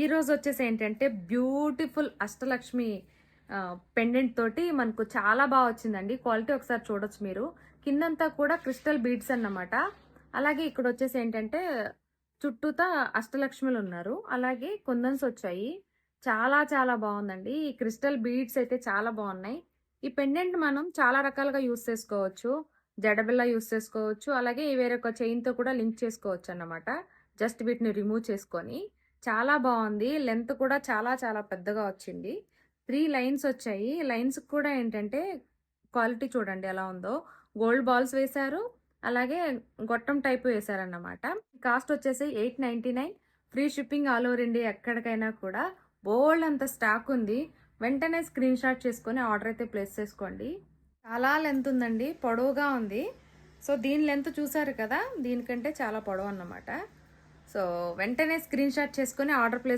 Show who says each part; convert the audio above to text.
Speaker 1: ఈ రోజు వచ్చేసి ఏంటంటే బ్యూటిఫుల్ అష్టలక్ష్మి పెండెంట్ తోటి మనకు చాలా బాగా వచ్చిందండి. క్వాలిటీ ఒకసారి చూడొచ్చు మీరు. కిందంతా కూడా క్రిస్టల్ బీడ్స్ అన్నమాట. అలాగే ఇక్కడ వచ్చేసి ఏంటంటే చుట్టూతా అష్టలక్ష్మిలు ఉన్నారు. అలాగే కుందన్స్ వచ్చాయి. చాలా చాలా బాగుందండి. ఈ క్రిస్టల్ బీడ్స్ అయితే చాలా బాగున్నాయి. ఈ పెండెంట్ మనం చాలా రకాలుగా యూస్ చేసుకోవచ్చు. జడబిల్ల యూస్ చేసుకోవచ్చు. అలాగే వేరొక చైన్తో కూడా లింక్ చేసుకోవచ్చు అన్నమాట. జస్ట్ వీటిని రిమూవ్ చేసుకొని. చాలా బాగుంది లెంత్ కూడా చాలా చాలా పెద్దగా వచ్చింది. త్రీ లైన్స్ వచ్చాయి. లైన్స్ కూడా ఏంటంటే క్వాలిటీ చూడండి ఎలా ఉందో. గోల్డ్ బాల్స్ వేశారు. అలాగే గొట్టం టైప్ వేశారన్నమాట. కాస్ట్ వచ్చేసి eight ninety nine. Free shipping all over India ఎక్కడికైనా కూడా బోల్డ్ అంత స్టాక్ ఉంది. వెంటనే స్క్రీన్ షాట్ చేసుకొని ఆర్డర్ అయితే ప్లేస్ చేసుకోండి. చాలా లెంత్ ఉందండి. పొడవుగా ఉంది. సో దీని లెంత్ చూసారు కదా? దీనికంటే చాలా పొడవు అన్నమాట. సో వెంటనే స్క్రీన్ షాట్ చేసుకొని ఆర్డర్ ప్లేస్